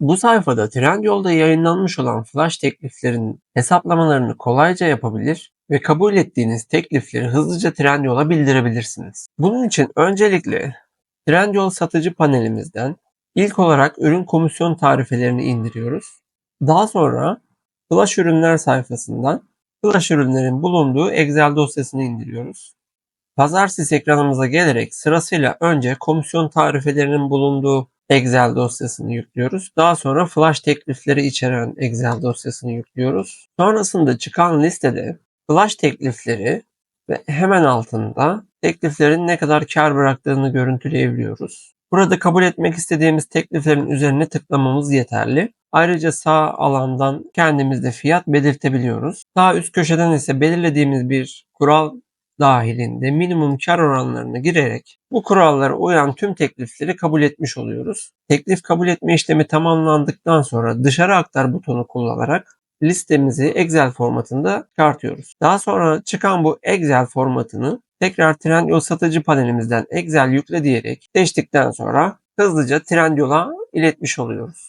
Bu sayfada Trendyol'da yayınlanmış olan flash tekliflerin hesaplamalarını kolayca yapabilir ve kabul ettiğiniz teklifleri hızlıca Trendyol'a bildirebilirsiniz. Bunun için öncelikle Trendyol satıcı panelimizden ilk olarak ürün komisyon tarifelerini indiriyoruz. Daha sonra Flash ürünler sayfasından Flash ürünlerin bulunduğu Excel dosyasını indiriyoruz. Pazartesi ekranımıza gelerek sırasıyla önce komisyon tarifelerinin bulunduğu Excel dosyasını yüklüyoruz. Daha sonra flash teklifleri içeren Excel dosyasını yüklüyoruz. Sonrasında çıkan listede flash teklifleri ve hemen altında tekliflerin ne kadar kar bıraktığını görüntüleyebiliyoruz. Burada kabul etmek istediğimiz tekliflerin üzerine tıklamamız yeterli. Ayrıca sağ alandan kendimiz de fiyat belirtebiliyoruz. Sağ üst köşeden ise belirlediğimiz bir kural dahilinde minimum kar oranlarını girerek bu kurallara uyan tüm teklifleri kabul etmiş oluyoruz. Teklif kabul etme işlemi tamamlandıktan sonra dışarı aktar butonu kullanarak listemizi Excel formatında çıkartıyoruz. Daha sonra çıkan bu Excel formatını tekrar Trendyol satıcı panelimizden Excel yükle diyerek seçtikten sonra hızlıca Trendyol'a iletmiş oluyoruz.